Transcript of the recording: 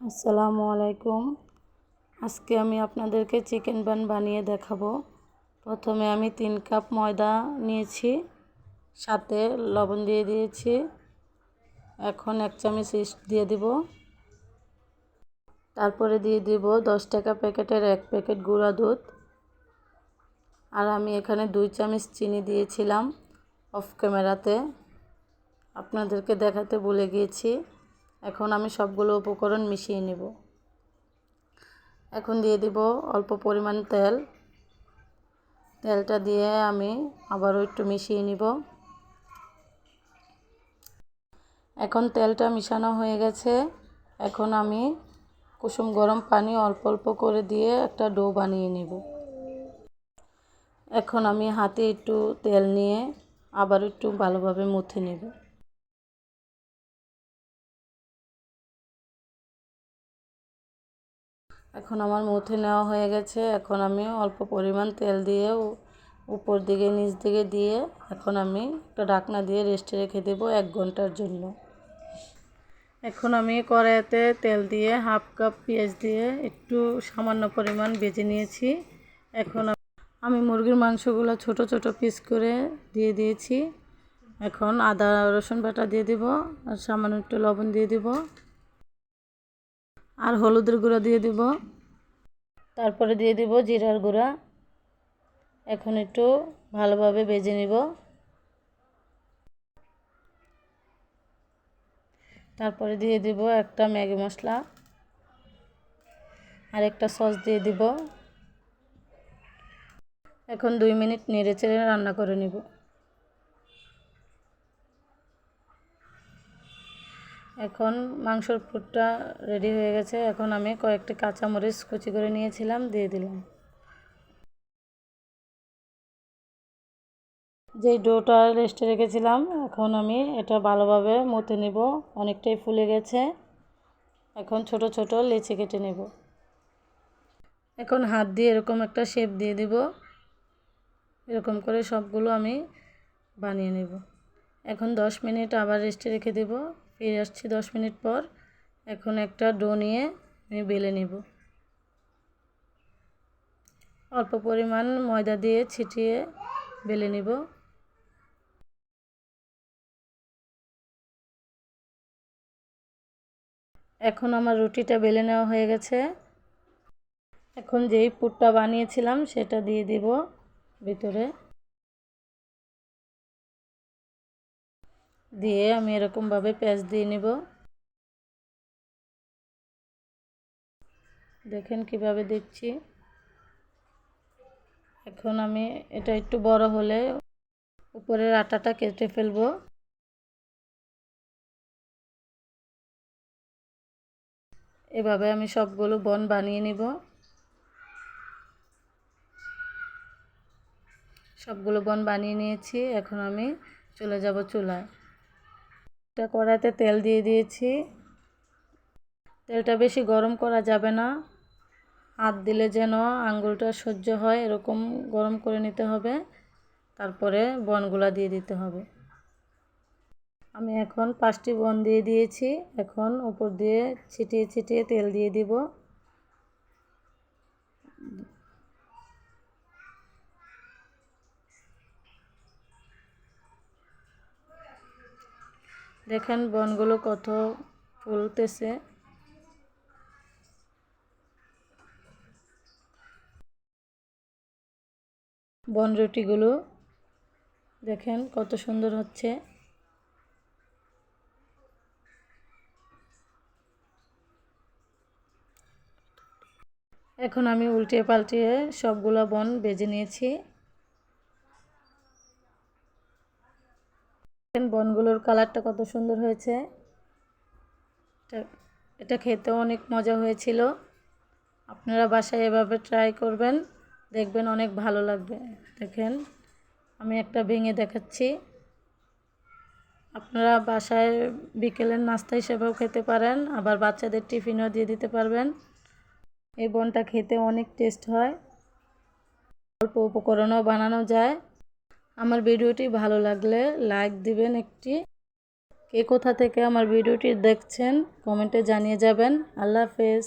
আসসালামু আলাইকুম। আজকে আমি আপনাদেরকে চিকেন বান বানিয়ে দেখাবো। প্রথমে আমি তিন কাপ ময়দা নিয়েছি, সাথে লবণ দিয়ে দিয়েছি। এখন এক চামচ ইস্ট দিয়ে দিব। তারপরে দিয়ে দিব দশ টাকা প্যাকেটের এক প্যাকেট গুঁড়া দুধ। আর আমি এখানে দুই চামচ চিনি দিয়েছিলাম অফ ক্যামেরাতে। আপনাদেরকে দেখাতে ভুলে গিয়েছি। এখন আমি সবগুলো উপকরণ মিশিয়ে নেব। এখন দিয়ে দিব অল্প পরিমাণ তেল। তেলটা দিয়ে আমি আবারও একটু মিশিয়ে নিব। এখন তেলটা মিশানো হয়ে গেছে। এখন আমি কুসুম গরম পানি অল্প অল্প করে দিয়ে একটা ডো বানিয়ে নিব। এখন আমি হাতে একটু তেল নিয়ে আবার একটু ভালোভাবে মুথে নেব। এখন আমার মুথে নেওয়া হয়ে গেছে। এখন আমি অল্প পরিমাণ তেল দিয়ে উপর দিকে, নিচ দিকে দিয়ে এখন আমি একটা ঢাকনা দিয়ে রেস্টে রেখে দেবো এক ঘণ্টার জন্য। এখন আমি কড়াইতে তেল দিয়ে হাফ কাপ পেঁয়াজ দিয়ে একটু সামান্য পরিমাণ বেজে নিয়েছি। এখন আমি মুরগির মাংসগুলো ছোট ছোট পিস করে দিয়ে দিয়েছি। এখন আদা রসুন বাটা দিয়ে দিব আর সামান্য একটু লবণ দিয়ে দিব। আর হলুদের গুঁড়া দিয়ে দিব। তারপরে দিয়ে দিব জিরার গুঁড়া। এখন একটু ভালোভাবে বেজে নিব। তারপরে দিয়ে দিব একটা ম্যাগি মশলা। আর একটা সস দিয়ে দিব। এখন দুই মিনিট নেড়ে চেড়ে রান্না করে নিব। এখন মাংসর পুরটা রেডি হয়ে গেছে। এখন আমি কয়েকটি কাঁচামরিচ কুচি করে নিয়েছিলাম, দিয়ে দিলাম। যেই ডোটা রেস্টে রেখেছিলাম, এখন আমি এটা ভালোভাবে মতে নেব। অনেকটাই ফুলে গেছে। এখন ছোট ছোট লেচি কেটে নেব। এখন হাত দিয়ে এরকম একটা শেপ দিয়ে দিব। এরকম করে সবগুলো আমি বানিয়ে নেব। এখন দশ মিনিট আবার রেস্টে রেখে দেব। ফিরে আসছি দশ মিনিট পর। এখন একটা ডো নিয়ে আমি বেলে নেব। অল্প পরিমাণ ময়দা দিয়ে ছিটিয়ে বেলে নেব। এখন আমার রুটিটা বেলে নেওয়া হয়ে গেছে। এখন যেই পুরটা বানিয়েছিলাম সেটা দিয়ে দিব ভিতরে। দিয়ে আমি এরকমভাবে পেঁয়াজ দিয়ে নিব। দেখেন কীভাবে দিচ্ছি। এখন আমি এটা একটু বড় হলে উপরের আটাটা কেটে ফেলব। এভাবে আমি সবগুলো বন বানিয়ে নিব। সবগুলো বন বানিয়ে নিয়েছি। এখন আমি চলে যাব চুলায়। একটা কড়াইতে তেল দিয়ে দিয়েছি। তেলটা বেশি গরম করা যাবে না। হাত দিলে যেন আঙ্গুলটা সহ্য হয়, এরকম গরম করে নিতে হবে। তারপরে বনগুলা দিয়ে দিতে হবে। আমি এখন পাঁচটি বন দিয়ে দিয়েছি। এখন উপর দিয়ে ছিটিয়ে ছিটিয়ে তেল দিয়ে দিব। দেখেন বনগুলো কত ফুলতেছে। বন রুটিগুলো দেখেন কত সুন্দর হচ্ছে। এখন আমি উল্টিয়ে পাল্টিয়ে সবগুলো বন বেজে নিয়েছি। বনগুলোর কালারটা কত সুন্দর হয়েছে। এটা খেতেও অনেক মজা হয়েছিল। আপনারা বাসায় এভাবে ট্রাই করবেন, দেখবেন অনেক ভালো লাগবে। দেখেন, আমি একটা ভেঙে দেখাচ্ছি। আপনারা বাসায় বিকেলের নাস্তা হিসেবেও খেতে পারেন, আবার বাচ্চাদের টিফিনও দিয়ে দিতে পারবেন। এই বনটা খেতে অনেক টেস্ট হয়। অল্প উপকরণও বানানো যায়। আমার ভিডিওটি ভালো লাগলে লাইক দিবেন একটি। কে কোথা থেকে আমার ভিডিওটি দেখছেন, কমেন্টে জানিয়ে যাবেন। আল্লাহ হাফেজ।